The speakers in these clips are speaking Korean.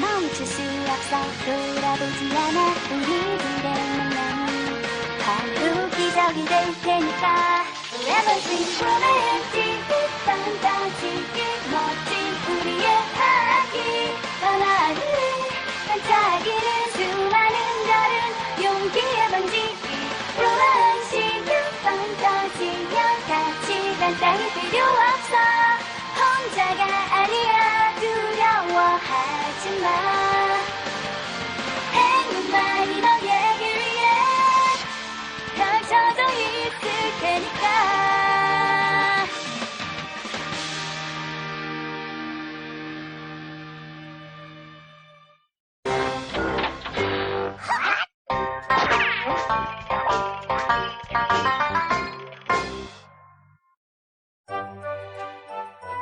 멈출 수 없어. 돌아보지 않아. 우리들의 만남이 바로 기적이 될 테니까. Everything romantic 판타지게 멋진 우리의 하기. 떠나는 반짝이는 수많은 별은 용기에 번지기. 로맨식 판타지여 같이 간 땅이 필요 없어. 혼자가 아니야 마. 행운만이 너에게 위해 펼쳐져 있을 테니까.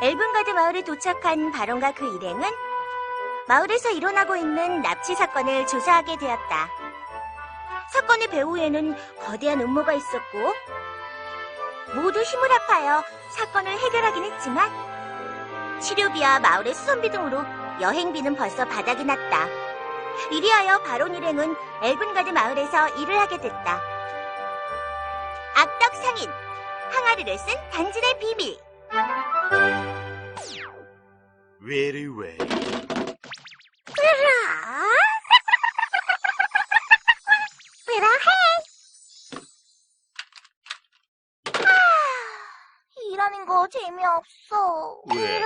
엘븐가드 마을에 도착한 바론과 그 일행은 마을에서 일어나고 있는 납치 사건을 조사하게 되었다. 사건의 배후에는 거대한 음모가 있었고 모두 힘을 합하여 사건을 해결하긴 했지만 치료비와 마을의 수선비 등으로 여행비는 벌써 바닥이 났다. 이리하여 바론 일행은 엘븐가드 마을에서 일을 하게 됐다. 악덕 상인 항아리를 쓴 단진의 비밀 Very well. 재미없어. 왜?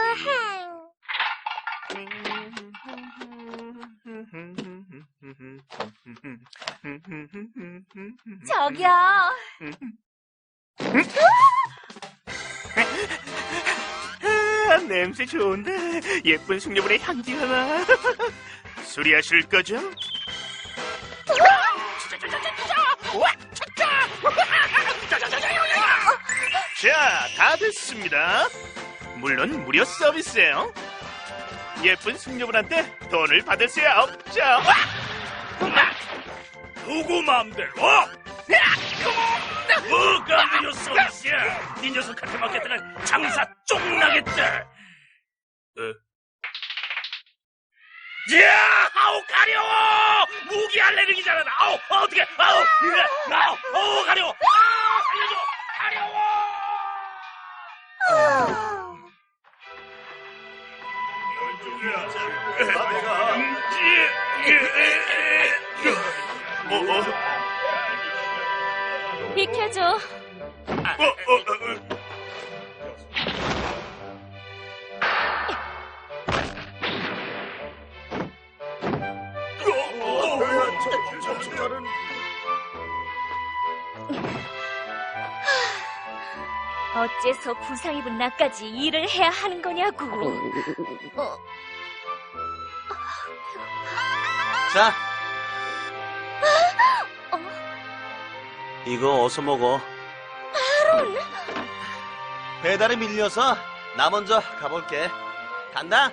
저기요. 아, 냄새 좋은데 예쁜 숙녀분의 향기 하나 수리하실 거죠? 됐습니다. 물론 무료 서비스예요. 예쁜 숙녀분한테 돈을 받을 수 없죠. 누구 마음대로? 뭐가 무료 서비스야? 네 녀석한테 맡겼다간 장사 쪽나겠다. 어? 야, 아우 가려워! 무기 알레르기잖아. 나. 아우 어떻게? 아우, 아우, 가려워. 아우 살려줘, 가려워. 내가 뭐, 어, 비켜줘. 어, 어, 어, 어. 어째서 부상 입은 나까지 일을 해야 하는 거냐고. 어, 자. 이거 어서 먹어. 배달이 밀려서 나 먼저 가볼게. 간다.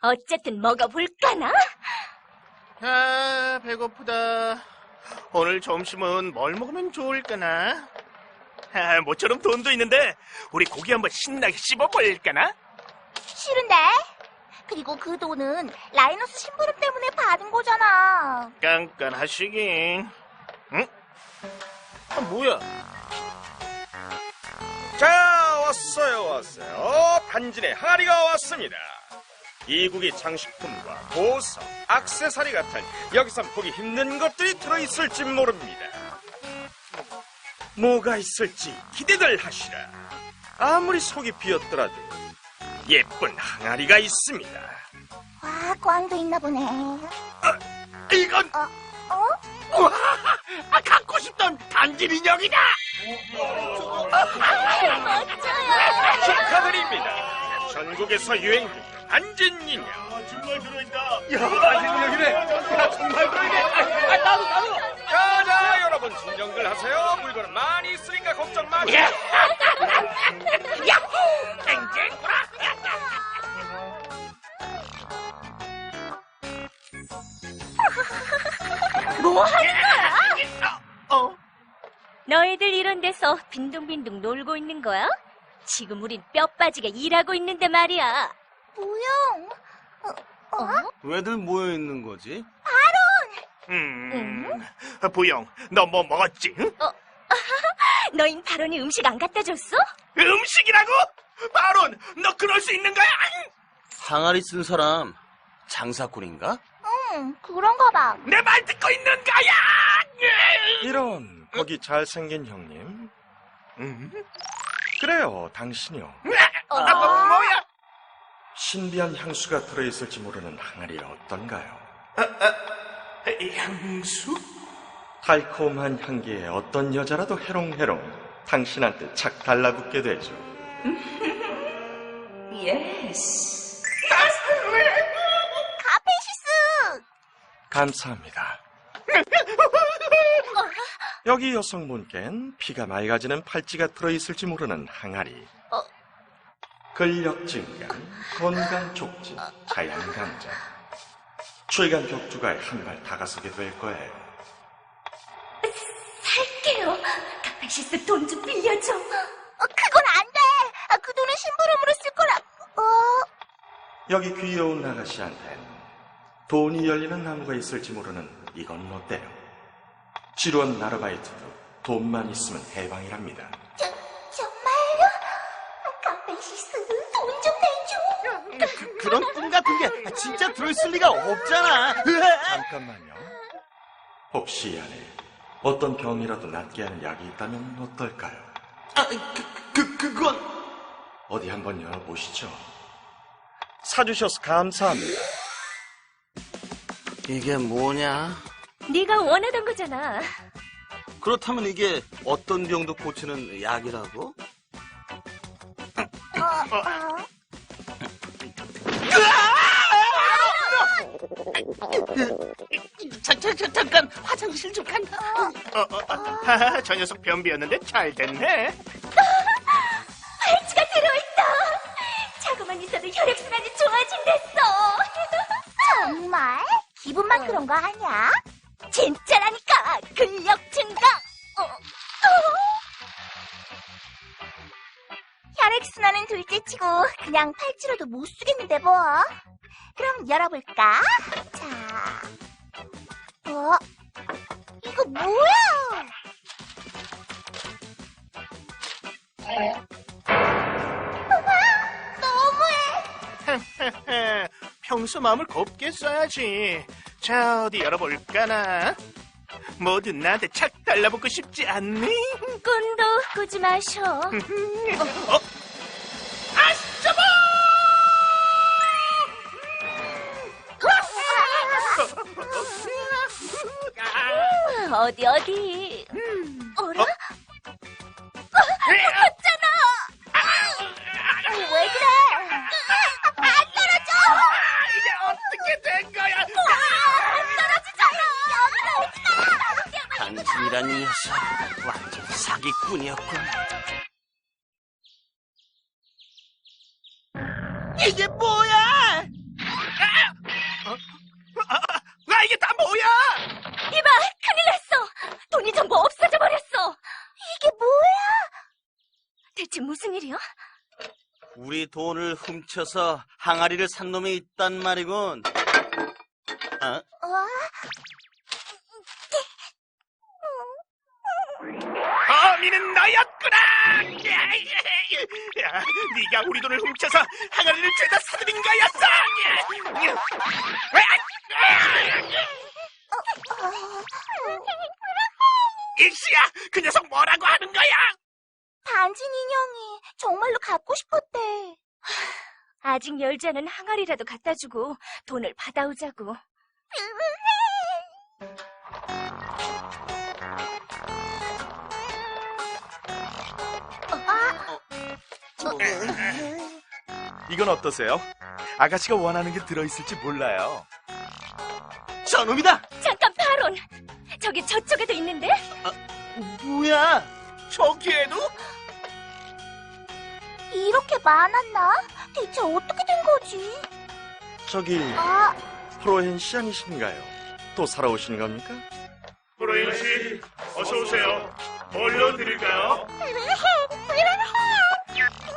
어쨌든 먹어볼까나? 아, 배고프다. 오늘 점심은 뭘 먹으면 좋을까나? 아, 모처럼 돈도 있는데 우리 고기 한번 신나게 씹어볼까나? 싫은데? 그리고 그 돈은 라이너스 심부름 때문에 받은 거잖아. 깐깐하시긴. 응? 아, 뭐야? 자, 왔어요, 왔어요. 반진의 항아리가 왔습니다. 이국의 장식품과 보석, 악세사리 같은 여기선 보기 힘든 것들이 들어있을지 모릅니다. 뭐가 있을지 기대들 하시라. 아무리 속이 비었더라도 예쁜 항아리가 있습니다. 와, 꽝도 있나 보네. 이건 어? 어? 우와, 아, 갖고 싶던 단지 인형이다. 멋져요. 축하드립니다. 전국에서 유행 중 반진 인형. 정말 들어있다. 야, 반진인형이네. 야, 정말 들어있네. 아, 나도, 나도. 자, 자, 여러분 진정들 하세요. 물건은 많이 있으니까 걱정 마세요. 뭐 하는 거야? 어? 너희들 이런 데서 빈둥빈둥 놀고 있는 거야? 지금 우린 뼈 빠지게 일하고 있는데 말이야. 보영. 어? 왜들 모여 있는 거지? 음, 부영, 너 뭐 먹었지? 응? 너흰 바론이 음식 안 갖다 줬어? 음식이라고? 바론, 너 그럴 수 있는 거야? 항아리 쓴 사람 장사꾼인가? 응, 그런가 봐. 내 말 듣고 있는 거야? 이런 거기 잘생긴 형님. 음? 그래요, 당신이요. 아, 뭐, 뭐야? 신비한 향수가 들어있을지 모르는 항아리 어떤가요? 향수? 달콤한 향기에 어떤 여자라도 해롱해롱 당신한테 착 달라붙게 되죠. 예스. 카페시스. 감사합니다. 여기 여성분께는 피가 맑아지는 팔찌가 들어있을지 모르는 항아리. 어. 근력 증강, 건강 촉진, 자연 강장. 출간 격투가에 한 발 다가서게 될 거예요. 살게요. 카페시스 돈 좀 빌려줘. 어, 그건 안 돼. 아, 그 돈은 심부름으로 쓸 거라. 어, 여기 귀여운 아가씨한텐 돈이 열리는 나무가 있을지 모르는 이건 어때요? 지루한 나르바이트도 돈만 있으면 해방이랍니다. 그, 그런 꿈 같은 게 진짜 들어있을 리가 없잖아. 잠깐만요. 혹시 이 안에 어떤 병이라도 낫게 하는 약이 있다면 어떨까요? 아, 그, 그, 그건 어디 한번 열어보시죠. 사주셔서 감사합니다. 이게 뭐냐? 네가 원하던 거잖아. 그렇다면 이게 어떤 병도 고치는 약이라고? 자, 자, 자, 잠깐 화장실 좀 간다. 어, 어, 어, 하하, 저 녀석 변비였는데 잘 됐네. 팔찌가 들어있다. 자고만 있어도 혈액순환이 좋아진댔어. 정말? 기분만 그런 거 아니야? 진짜라니까 근력 증강. 어, 혈액순환은 둘째치고 그냥 팔찌로도 못 쓰겠는데 뭐. 그럼 열어볼까? 자, 어, 이거 뭐야? 너무해. 평소 마음을 곱게 써야지. 자, 어디 열어볼까나? 모두 나한테 착 달라붙고 싶지 않니? 꿈도 꾸지 마셔. 어? 어디 어디. 어라? 왜 그래? 안 떨어져! 이게 어떻게 된 거야? 당신이란 녀석 완전 사기꾼이었군. 이게 뭐야? 아, 이게 다 뭐야? 이봐, 큰일 났어. 돈이 전부 없어져 버렸어. 이게 뭐야? 대체 무슨 일이야? 우리 돈을 훔쳐서 항아리를 산 놈이 있단 말이군. 어? 어? 어미는 너였구나! 야, 네가 우리 돈을 훔쳐서 항아리를 죄다 사들인 거였어! 일시야, 그 녀석 뭐라고 하는 거야? 반진 인형이 정말로 갖고 싶었대. 아직 열지 않은 항아리라도 갖다 주고 돈을 받아오자고. 아, 이건 어떠세요? 아가씨가 원하는 게 들어있을지 몰라요. 저놈이다! 잠깐 파론. 저기 저쪽에도 있는데? 뭐야? 저기에도? 이렇게 많았나? 대체 어떻게 된 거지? 저기 아, 프로헨 씨 아니신가요? 또 오신 겁니까? 브로인 씨, 어서 오세요. 뭘로 드릴까요?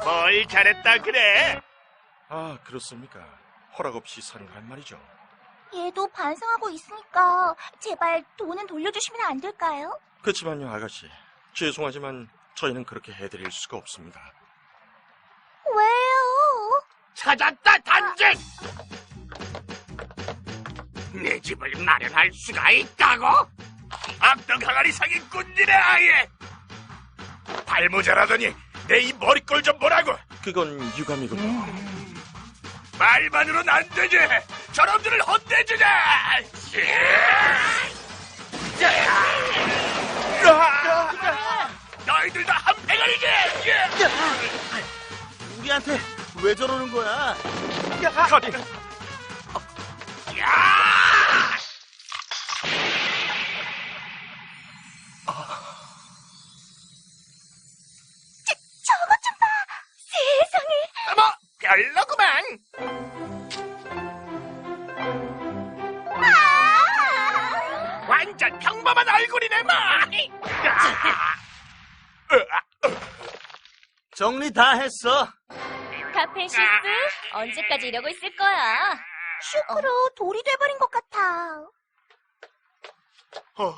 뭘 잘했다 그래? 아 그렇습니까? 허락 없이 사는 간 말이죠. 얘도 반성하고 있으니까 제발 돈은 돌려주시면 안 될까요? 그렇지만요 아가씨 죄송하지만 저희는 그렇게 해드릴 수가 없습니다. 찾았다 단지. 내 집을 마련할 수가 있다고? 악덕 항아리 사기꾼이네 아예. 발모자라더니 내 이 머리꼴 좀 보라고. 그건 유감이군요. 말만으로는 안 되지. 저놈들을 혼내주자. 너희들 다 한 패거리지. 우리한테 왜 저러는 거야? 카디 야! 저것 좀 봐! 세상에! 뭐 별로구만. 아! 완전 평범한 얼굴이네 뭐. 정리 다 했어. 카펜시스, 언제까지 이러고 있을 거야? 슈크로 돌이 돼버린 것 같아. 어,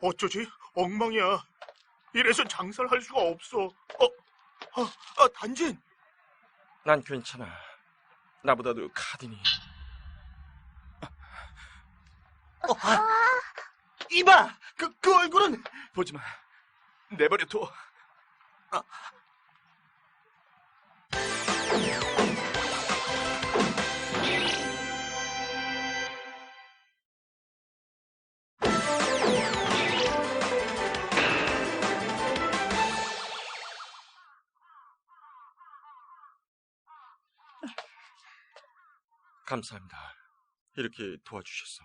어쩌지? 엉망이야. 이래서 장사를 할 수가 없어. 어, 아, 아, 단진. 난 괜찮아. 나보다도 카딘이 어, 아, 이봐! 그, 그 얼굴은! 보지 마. 내버려둬. 감사합니다. 이렇게 도와주셔서.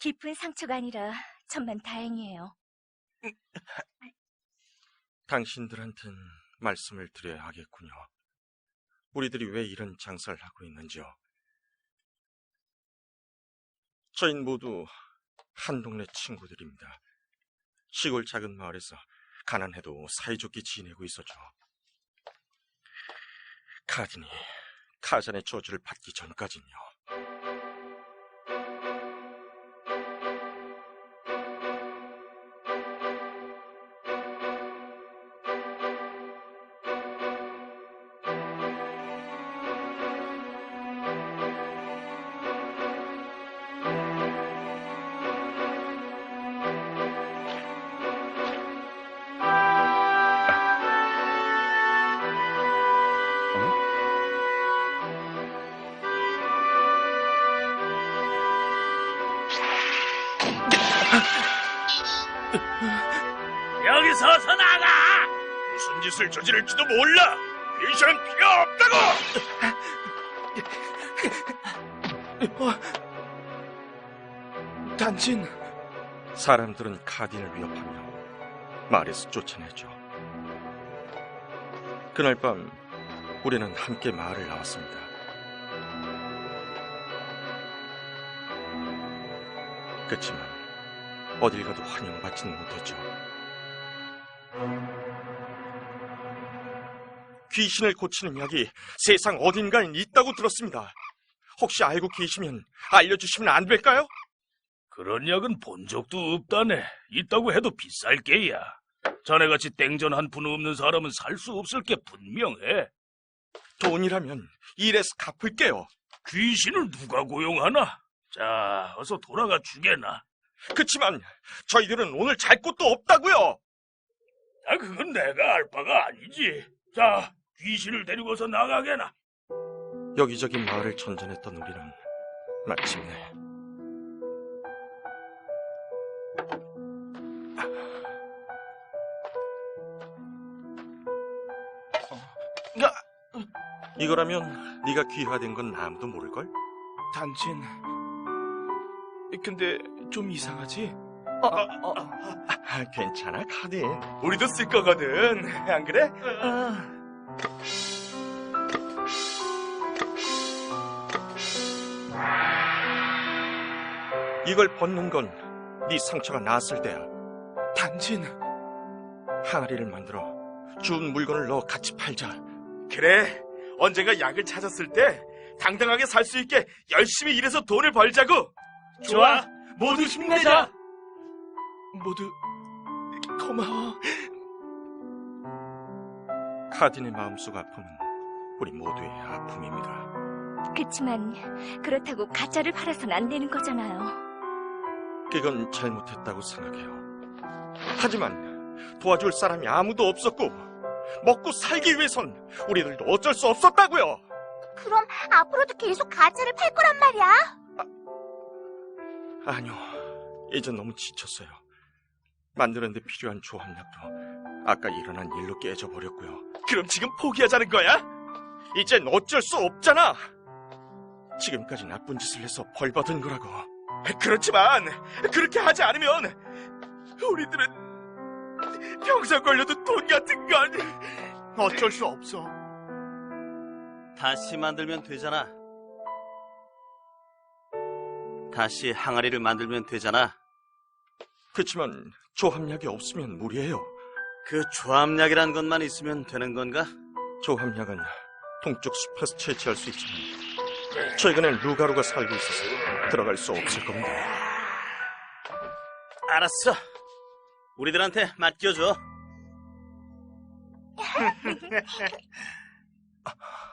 깊은 상처가 아니라 천만 다행이에요. 당신들한텐 말씀을 드려야 하겠군요. 우리들이 왜 이런 장사를 하고 있는지요. 저희는 모두 한 동네 친구들입니다. 시골 작은 마을에서 가난해도 사이좋게 지내고 있었죠. 카딘이 카잔의 저주를 받기 전까진요. 여기서 어서 나가! 무슨 짓을 저지를지도 몰라! 귀신은 필요 없다고! 단진. 사람들은 카딘을 위협하며 마을에서 쫓아내죠. 그날 밤 우리는 함께 마을을 나왔습니다. 그렇지만 어딜 가도 환영받지는 못했죠. 귀신을 고치는 약이 세상 어딘가에 있다고 들었습니다. 혹시 알고 계시면 알려주시면 안 될까요? 그런 약은 본 적도 없다네. 있다고 해도 비쌀 게야. 자네같이 땡전 한 푼 없는 사람은 살 수 없을 게 분명해. 돈이라면 일해서 갚을게요. 귀신을 누가 고용하나? 자, 어서 돌아가 주게나. 그치만 저희들은 오늘 잘 곳도 없다고요. 아, 그건 내가 알 바가 아니지. 자, 귀신을 데리고서 나가게나. 여기저기 마을을 전전했던 우리는 마침내 이거라면 네가 귀화된 건 아무도 모를걸? 단진. 근데 좀 이상하지? 아, 괜찮아, 카딘. 우리도 쓸 거거든. 안 그래? 이걸 벗는 건 네 상처가 나았을 때야. 단진. 항아리를 만들어 주운 물건을 넣어 같이 팔자. 그래. 언젠가 약을 찾았을 때 당당하게 살 수 있게 열심히 일해서 돈을 벌자고. 좋아. 모두 힘내자. 모두 고마워. 카딘의 마음속 아픔은 우리 모두의 아픔입니다. 그치만 그렇다고 가짜를 팔아선 안 되는 거잖아요. 그건 잘못했다고 생각해요. 하지만 도와줄 사람이 아무도 없었고 먹고 살기 위해선 우리들도 어쩔 수 없었다고요. 그럼 앞으로도 계속 가짜를 팔 거란 말이야? 아니요, 이제 너무 지쳤어요. 만드는데 필요한 조합약도 아까 일어난 일로 깨져버렸고요. 그럼 지금 포기하자는 거야? 이젠 어쩔 수 없잖아. 지금까지 나쁜 짓을 해서 벌 받은 거라고. 그렇지만 그렇게 하지 않으면 우리들은 평생 걸려도 돈 같은 건 어쩔 수 없어. 다시 만들면 되잖아. 다시 항아리를 만들면 되잖아. 그렇지만 조합약이 없으면 무리예요. 그 조합약이란 것만 있으면 되는 건가? 조합약은 동쪽 숲에서 채취할 수 있지만 최근엔 루가루가 살고 있어서 들어갈 수 없을 겁니다. 알았어. 우리들한테 맡겨줘.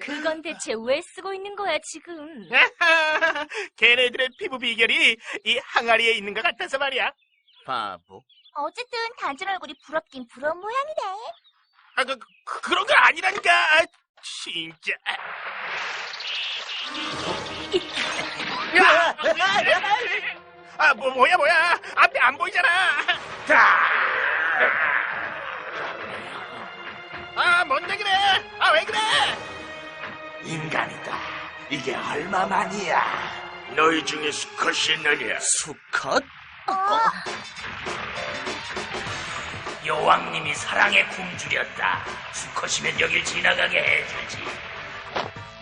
그건 대체 왜 쓰고 있는 거야, 지금? 걔네들의 피부 비결이 이 항아리에 있는 것 같아서 말이야. 바보. 어쨌든 단진 얼굴이 부럽긴 부러운 모양이네. 아, 그, 그, 그런 건 아니라니까. 아, 진짜. 야! 아, 뭐, 뭐야, 뭐야. 앞에 안 보이잖아. 아, 뭔데 그래? 아, 왜 그래? 인간이다. 이게 얼마만이야? 너희 중에 수컷이 있느냐? 수컷? 여왕님이 사랑에 굶주렸다. 수컷이면 여길 지나가게 해주지.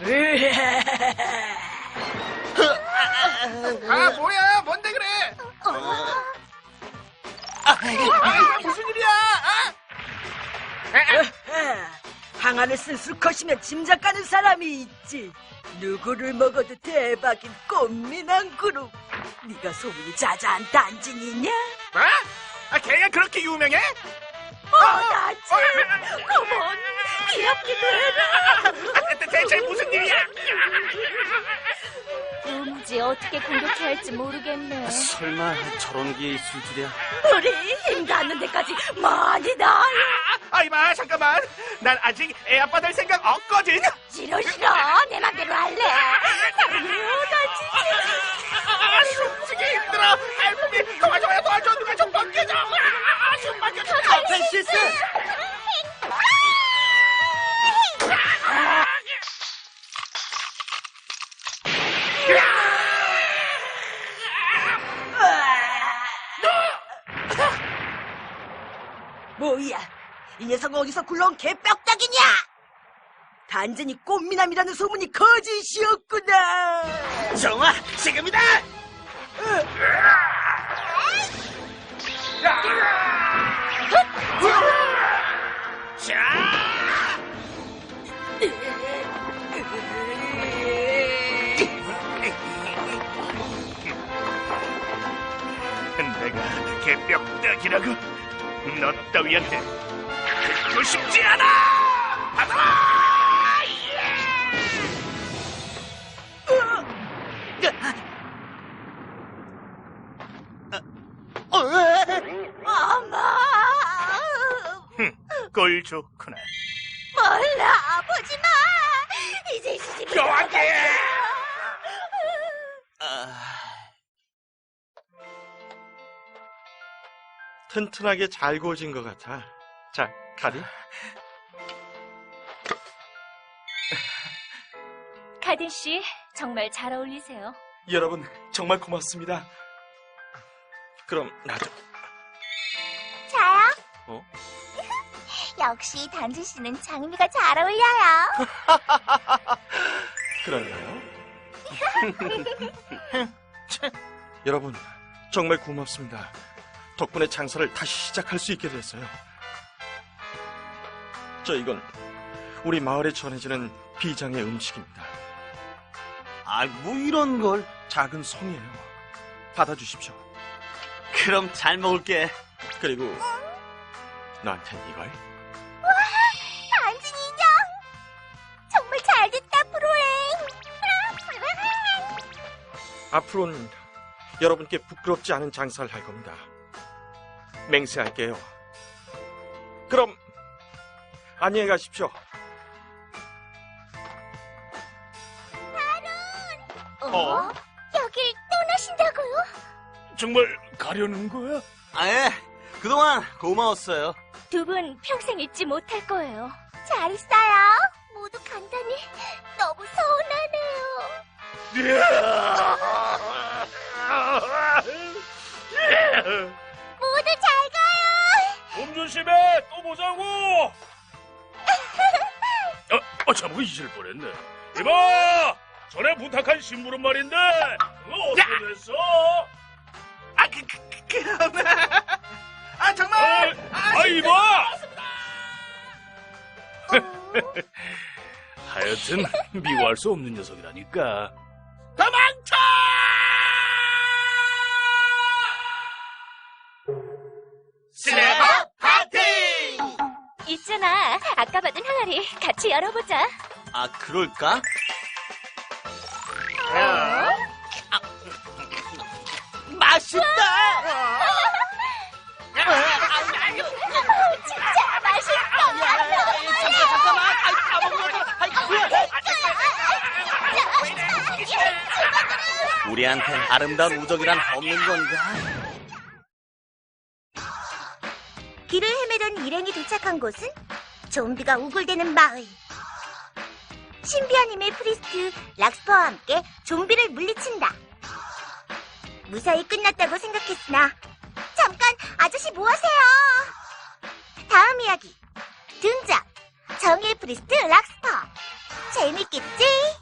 아, 뭐야? 뭔데 그래? 아, 무슨 일이야? 아? 항아를 쓴 수컷이면 짐작 가는 사람이 있지. 누구를 먹어도 대박인 꽃미남 그룹. 네가 소문이 자자한 단진이냐? 어? 아, 걔가 그렇게 유명해? 어, 나지. 어머, 귀엽기도 해라. 아, 대- 대체 무슨 일이야? 도무지 어떻게 공격해야 할지 모르겠네. 설마 저런 게 있을 줄이야. 우리 힘 닿는 데까지 많이 나. 아, 이봐, 잠깐만. 난 아직 애 아빠 될 생각 없거든. 싫어 싫어 내 맘대로 할래. 사랑해요, 단진이. 아, 숨쉬기 힘들어. 알몸이 도와줘요, 도와줘. 누가 좀 맡겨줘. 아, 좀 맡겨줘. 펜시스. 뭐야? 이 녀석 어디서 굴러온 개뼈딱이냐? 단전이 꽃미남이라는 소문이 거짓이었구나. 정아, 지금이다! 내가 개뼈딱이라고? 너 따위한테 듣고 싶지 않아! 받아라! 엄마. 꼴 좋구나. 몰라 보지 마. 여왕님! 튼튼하게 잘 구워진 것 같아. 자, 카디. 카딘 씨, 정말 잘 어울리세요. 여러분, 정말 고맙습니다. 그럼 나도. 자야? 어? 역시 단지 씨는 장미가 잘 어울려요. 그러네요. 여러분, 정말 고맙습니다. 덕분에 장사를 다시 시작할 수 있게 됐어요. 저 이건 우리 마을에 전해지는 비장의 음식입니다. 아, 뭐 이런 걸. 작은 성이에요. 받아주십시오. 그럼 잘 먹을게. 그리고 나한텐 이걸. 단지 인형! 정말 잘됐다, 프로행! 앞으로는 여러분께 부끄럽지 않은 장사를 할 겁니다. 맹세할게요. 그럼 안녕히 가십시오. 어? 여길 떠나신다고요? 정말 가려는 거야? 아예, 그동안 고마웠어요. 두 분 평생 잊지 못할 거예요. 잘 있어요. 모두 간다니 너무 서운하네요. 모두 잘 가요. 몸 조심해! 또 보자고! 어, 어, 참, 잊을 뻔했네. 이봐! 전에 부탁한 신부름 말인데, 그거 어떻게 됐어? 아, 그, 그, 그, 그럼. 아, 아, 정말! 아, 이봐! 하여튼, 미워할 수 없는 녀석이라니까. 도망쳐! 있잖아. 아까 받은 항아리 같이 열어보자. 아, 그럴까? 맛있다! 진짜 맛있어. 잠깐, 잠깐만! 아이, 다 먹어줘! 아이, 우리한테 아름다운 우정이란 없는 건가? 도착한 곳은 좀비가 우글대는 마을. 신비한 힘의 프리스트 락스퍼와 함께 좀비를 물리친다. 무사히 끝났다고 생각했으나 잠깐 아저씨 뭐 하세요? 다음 이야기 등장 정의 프리스트 락스퍼 재밌겠지?